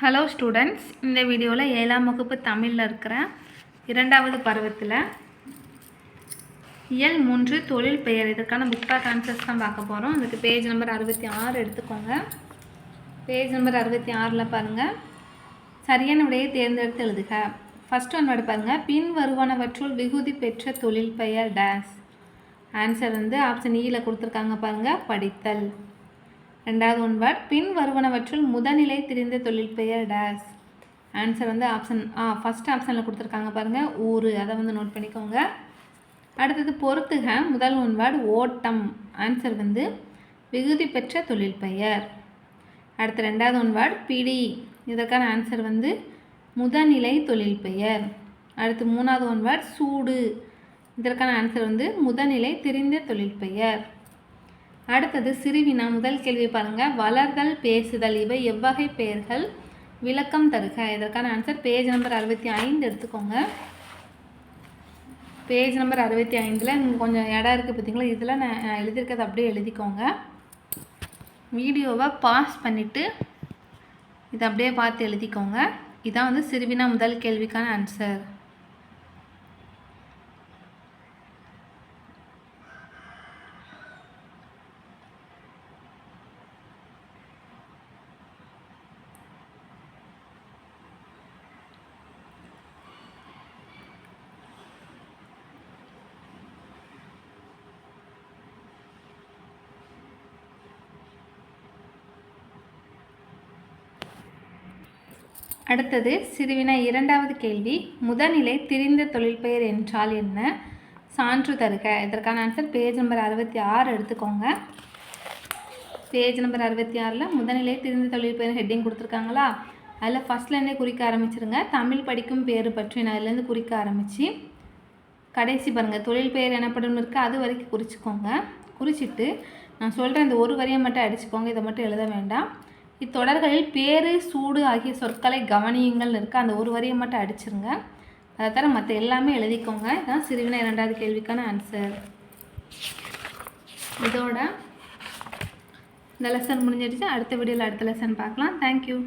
Hello students இந்த வீடியோவில் ஏழாம் வகுப்பு தமிழில் இருக்கிற இரண்டாவது பருவத்தில் இயல் மூன்று தொழில் பெயர். இதற்கான புக் பேக் ஆன்சர்ஸ் தான் பார்க்க போகிறோம் அதுக்கு பேஜ் நம்பர் அறுபத்தி ஆறு எடுத்துக்கோங்க. பேஜ் நம்பர் அறுபத்தி ஆறில் பாருங்கள் சரியான விடையை தேர்ந்தெடுத்து எழுதுக. ஃபர்ஸ்ட் ஒன் பாருங்கள் பின் வருவனவற்றுள் விகுதி பெற்ற தொழில் பெயர் டேஸ் ஆன்சர் வந்து ஆப்ஷன் ஈயில் e கொடுத்துருக்காங்க பாருங்கள் படித்தல். ரெண்டாவது ஒன் வேர்ட் பின் வருவனவற்றுள் முதநிலை தெரிந்த தொழில் பெயர் டேஸ் ஆன்சர் வந்து ஆப்ஷன் ஆ ஃபஸ்ட் ஆப்ஷனில் கொடுத்துருக்காங்க பாருங்கள் ஊர் அதை வந்து நோட் பண்ணிக்கோங்க. அடுத்தது பொறுத்துக முதல் ஒன் வேர்டு ஓட்டம். ஆன்சர் வந்து விகுதி பெற்ற தொழில் பெயர். அடுத்து ரெண்டாவது ஒன் வேர்டு பிடி. இதற்கான ஆன்சர் வந்து முதநிலை தொழில் பெயர். அடுத்து மூணாவது ஒன் வேர்டு சூடு. இதற்கான ஆன்சர் வந்து முதநிலை தெரிந்த தொழில் பெயர். அடுத்தது சிறுவினா முதல் கேள்வி பாருங்க. வளர்தல் பேசுதல் இவை எவ்வகை பெயர்கள் விளக்கம் தருக. இதற்கான ஆன்சர் பேஜ் நம்பர் அறுபத்தி ஐந்து எடுத்துக்கோங்க. பேஜ் நம்பர் அறுபத்தி ஐந்தில் கொஞ்சம் இடம் இருக்குது பார்த்தீங்களா இதில் நான் நான் எழுதியிருக்கிறது அப்படியே எழுதிக்கோங்க. வீடியோவை பாஸ் பண்ணிவிட்டு இதை அப்படியே பார்த்து எழுதிக்கோங்க. இதான் வந்து சிறுவினா முதல் கேள்விக்கான ஆன்சர் அடுத்தது சிறுவினா இரண்டாவது கேள்வி முதநிலை திரிந்த தொழிற்பெயர் என்றால் என்ன? சான்று தருக. இதற்கான ஆன்சர் பேஜ் நம்பர் அறுபத்தி ஆறு எடுத்துக்கோங்க. பேஜ் நம்பர் அறுபத்தி ஆறில் முதநிலை திரிந்த தொழிற்பெயர் ஹெட்டிங் கொடுத்துருக்காங்களா? அதில் ஃபஸ்ட்லேருந்தே குறிக்க ஆரம்பிச்சிருங்க. தமிழ் படிக்கும் பேர் பற்றி நான் அதுலேருந்து குறிக்க ஆரம்பித்து கடைசி பாருங்கள் தொழில் பெயர் எனப்படும் இருக்குது அது வரைக்கும் குறிச்சிக்கோங்க. குறிச்சிட்டு நான் சொல்கிறேன் இந்த ஒரு வரியை மட்டும் அடிச்சுக்கோங்க. இதை மட்டும் எழுத வேண்டாம். இத்தொடர்களில் பேரு சூடு ஆகிய சொற்களை கவனியுங்கள் இருக்குது அந்த ஒரு வரியை மட்டும் அடிச்சிருங்க. அதை தவிர மற்ற எல்லாமே எழுதிக்கோங்க. இதுதான் சிறுவினை இரண்டாவது கேள்விக்கான ஆன்சர் இதோட இந்த லெசன் முடிஞ்சிடுச்சு. அடுத்த வீடியோவில் அடுத்த லெசன் பார்க்கலாம். தேங்க்யூ